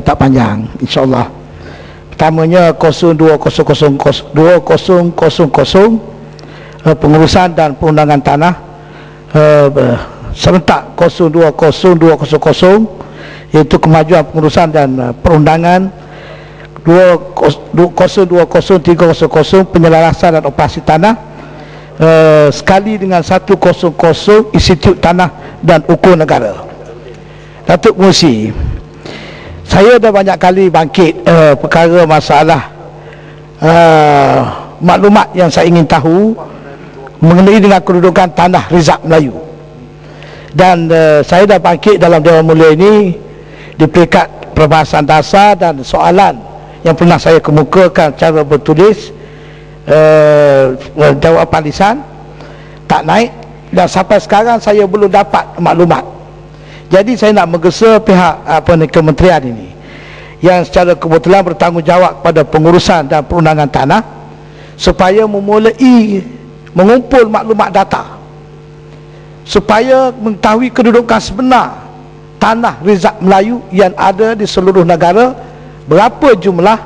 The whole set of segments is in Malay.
tak panjang insyaallah. Pertamanya 0200 2000 uh, pengurusan dan perundangan tanah. Uh, serentak 020200 iaitu kemajuan pengurusan dan uh, perundangan. 020300 penyelarasan dan operasi tanah. Uh, sekali dengan 100 institut tanah dan ukur negara. Datuk Musi saya dah banyak kali bangkit uh, perkara masalah uh, maklumat yang saya ingin tahu mengenai dengan kedudukan tanah Rizak Melayu. Dan uh, saya dah bangkit dalam Dewan Mulia ini di peringkat perbahasan dasar dan soalan yang pernah saya kemukakan secara bertulis uh, jawapan lisan tak naik dan sampai sekarang saya belum dapat maklumat jadi saya nak menggesa pihak apa ni kementerian ini. Yang secara kebetulan bertanggungjawab pada pengurusan dan perundangan tanah supaya memulai mengumpul maklumat data. Supaya mengetahui kedudukan sebenar tanah Rizak Melayu yang ada di seluruh negara berapa jumlah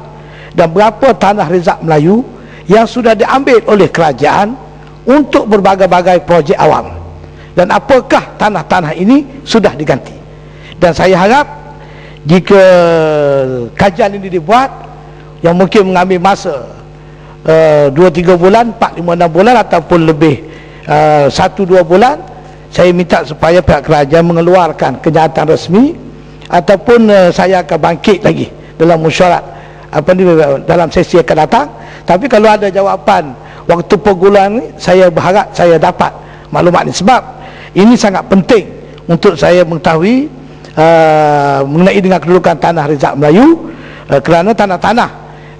dan berapa tanah Rizak Melayu yang sudah diambil oleh kerajaan untuk berbagai-bagai projek awam dan apakah tanah-tanah ini sudah diganti? Dan saya harap jika kajian ini dibuat yang mungkin mengambil masa uh, 2-3 bulan 4-5-6 bulan ataupun lebih uh, 1-2 bulan saya minta supaya pihak kerajaan mengeluarkan kenyataan resmi ataupun uh, saya akan bangkit lagi dalam musyarat apa ni dalam sesi akan datang. Tapi kalau ada jawapan waktu pergulan ni saya berharap saya dapat maklumat ini. Sebab ini sangat penting untuk saya mengetahui uh, mengenai dengan kedudukan tanah Rizak Melayu uh, kerana tanah-tanah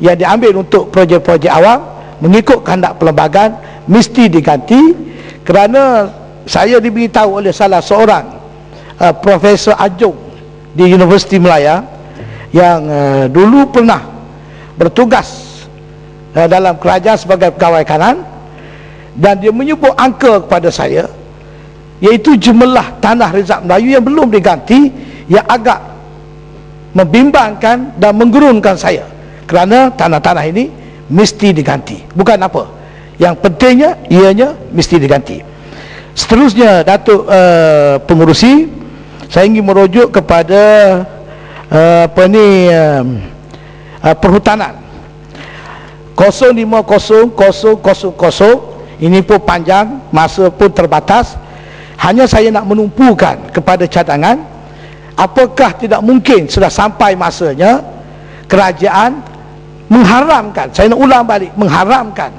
yang diambil untuk projek-projek awam mengikut kehendak perlembagaan mesti diganti. Kerana saya diberitahu oleh salah seorang uh, Profesor Ajung di Universiti Melaya yang uh, dulu pernah bertugas uh, dalam kerajaan sebagai pegawai kanan dan dia menyebut angka kepada saya iaitu jumlah tanah Rizak Melayu yang belum diganti yang agak membimbangkan dan menggurunkan saya. Kerana tanah-tanah ini mesti diganti. Bukan apa. Yang pentingnya ianya mesti diganti. Seterusnya Datuk uh, pengurusi saya ingin merujuk kepada uh, apa ni uh, uh, perhutanan. 050000 ini pun panjang masa pun terbatas hanya saya nak menumpukan kepada cadangan apakah tidak mungkin sudah sampai masanya kerajaan mengharamkan saya nak ulang balik mengharamkan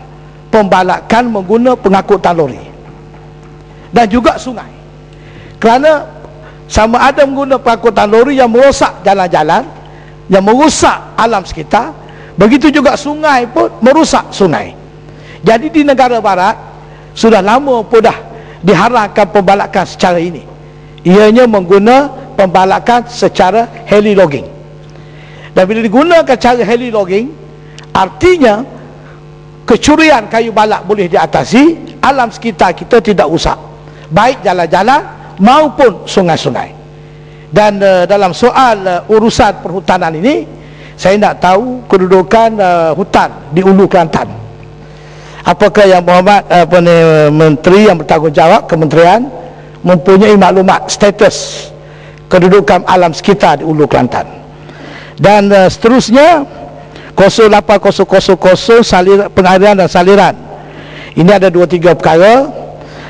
pembalakan mengguna pengangkutan lori dan juga sungai. Kerana sama ada menggunakan pengangkutan lori yang merosak jalan-jalan yang merusak alam sekitar begitu juga sungai pun merusak sungai. Jadi di negara barat sudah lama pun dah diharamkan pembalakan secara ini. Ianya mengguna pembalakan secara heli logging dan bila digunakan cara heli logging artinya kecurian kayu balak boleh diatasi alam sekitar kita tidak usah baik jalan-jalan maupun sungai-sungai. Dan uh, dalam soal uh, urusan perhutanan ini saya nak tahu kedudukan uh, hutan di Ulu Kelantan apakah yang Muhammad apa ni menteri yang bertanggungjawab kementerian mempunyai maklumat status kedudukan alam sekitar di Ulu Kelantan? Dan uh, seterusnya 08000 salir, pengaliran dan saliran. Ini ada dua tiga perkara.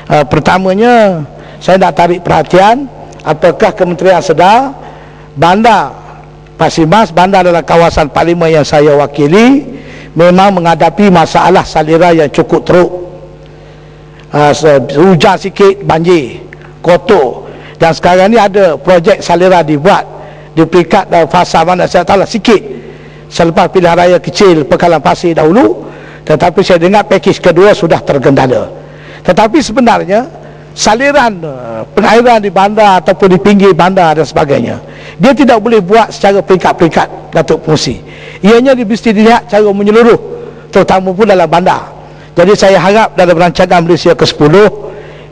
Uh, pertamanya saya nak tarik perhatian apakah kementerian sedar bandar Pasimas bandar adalah kawasan parlimen yang saya wakili memang menghadapi masalah saliran yang cukup teruk. Uh, hujan sikit banjir kotor. Dan sekarang ni ada projek saliran dibuat di peringkat uh, fasa mana saya tahu lah sikit. Selepas pilihan raya kecil pekalan pasir dahulu. Tetapi saya dengar pakej kedua sudah tergendala. Tetapi sebenarnya saliran uh, pengairan di bandar ataupun di pinggir bandar dan sebagainya dia tidak boleh buat secara peringkat-peringkat Datuk Fungsi ianya mesti dilihat cara menyeluruh terutama pun dalam bandar. Jadi saya harap dalam rancangan Malaysia ke-10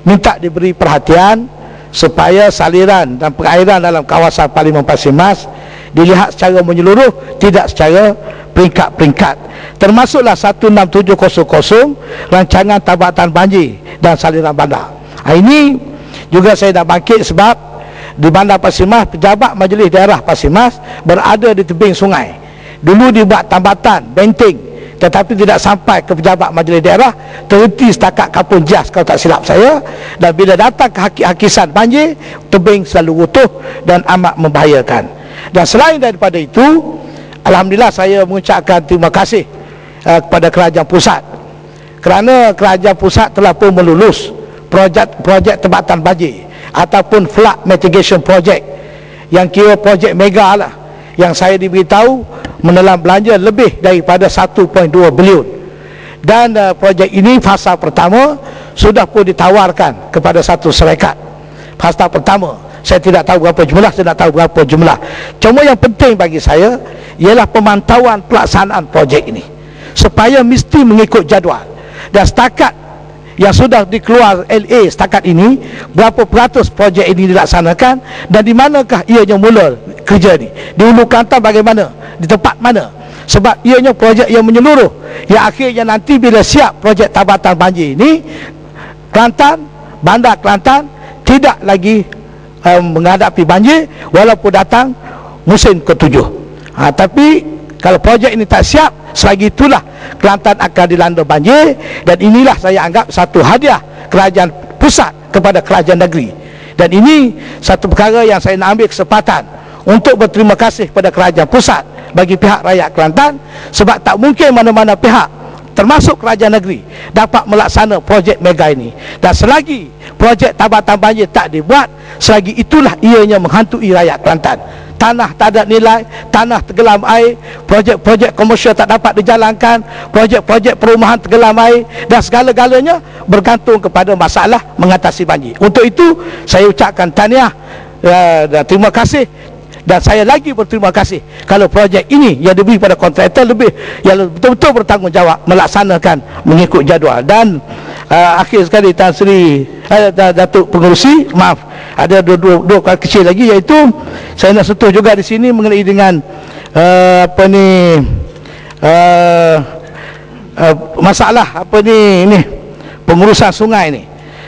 minta diberi perhatian supaya saliran dan perairan dalam kawasan Parlimen Pasir Mas dilihat secara menyeluruh tidak secara peringkat-peringkat. Termasuklah 16700 rancangan tabatan banjir dan saliran bandar. Ha, ini juga saya dah bangkit sebab di bandar Pasir Mas pejabat majlis daerah Pasir Mas berada di tebing sungai. Dulu dibuat tambatan benteng tetapi tidak sampai ke pejabat majlis daerah. Terhenti setakat kapun jas kalau tak silap saya. Dan bila datang ke haki-hakisan banjir tebing selalu utuh dan amat membahayakan. Dan selain daripada itu Alhamdulillah saya mengucapkan terima kasih uh, kepada kerajaan pusat. Kerana kerajaan pusat telah pun melulus projek-projek tebatan banjir ataupun flood mitigation project. Yang kira projek mega lah. Yang saya diberitahu menelan belanja lebih daripada 1.2 bilion. Dan uh, projek ini fasa pertama sudah pun ditawarkan kepada satu syarikat. Fasa pertama saya tidak tahu berapa jumlah saya tidak tahu berapa jumlah. Cuma yang penting bagi saya ialah pemantauan pelaksanaan projek ini. Supaya mesti mengikut jadual. Dan setakat yang sudah dikeluar LA setakat ini berapa peratus projek ini dilaksanakan dan di manakah ianya mula kerja ni? Di Ulu Kelantan bagaimana? Di tempat mana? Sebab ianya projek yang menyeluruh. Yang akhirnya nanti bila siap projek tabatan banjir ini Kelantan bandar Kelantan tidak lagi um, menghadapi banjir walaupun datang musim ketujuh. Ha, tapi kalau projek ini tak siap selagi itulah Kelantan akan dilanda banjir dan inilah saya anggap satu hadiah kerajaan pusat kepada kerajaan negeri. Dan ini satu perkara yang saya nak ambil kesempatan untuk berterima kasih kepada kerajaan pusat bagi pihak rakyat Kelantan sebab tak mungkin mana-mana pihak termasuk kerajaan negeri dapat melaksana projek mega ini. Dan selagi projek tabatan banjir tak dibuat selagi itulah ianya menghantui rakyat Kelantan tanah tak ada nilai, tanah tenggelam air, projek-projek komersial tak dapat dijalankan, projek-projek perumahan tenggelam air dan segala-galanya bergantung kepada masalah mengatasi banjir. Untuk itu saya ucapkan tahniah uh, dan terima kasih dan saya lagi berterima kasih kalau projek ini yang diberi pada kontraktor lebih yang betul-betul bertanggungjawab melaksanakan mengikut jadual. Dan uh, akhir sekali Tan Sri uh, Datuk Pengurusi maaf ada dua, dua, dua kali kecil lagi iaitu saya nak sentuh juga di sini mengenai dengan uh, apa ni uh, uh, masalah apa ni ini pengurusan sungai ni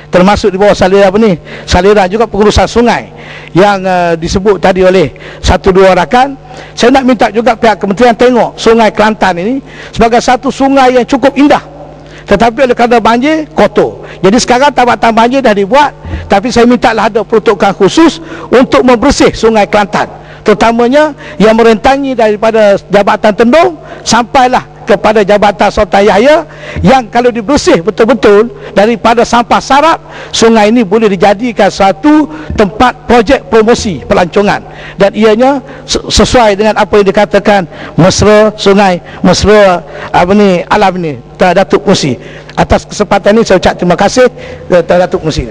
termasuk di bawah saliran apa ni? Saliran juga pengurusan sungai yang uh, disebut tadi oleh satu dua rakan. Saya nak minta juga pihak kementerian tengok sungai Kelantan ini sebagai satu sungai yang cukup indah. Tetapi oleh kerana banjir kotor. Jadi sekarang tabatan banjir dah dibuat tapi saya minta lah ada peruntukan khusus untuk membersih sungai Kelantan. Terutamanya yang merentangi daripada Jabatan Tendung sampailah kepada Jabatan Sultan Yahya yang kalau dibersih betul-betul daripada sampah sarap sungai ini boleh dijadikan satu tempat projek promosi pelancongan. Dan ianya sesuai dengan apa yang dikatakan mesra sungai mesra apa ni alam ni Datuk Musi. Atas kesempatan ini saya ucap terima kasih Datuk Musi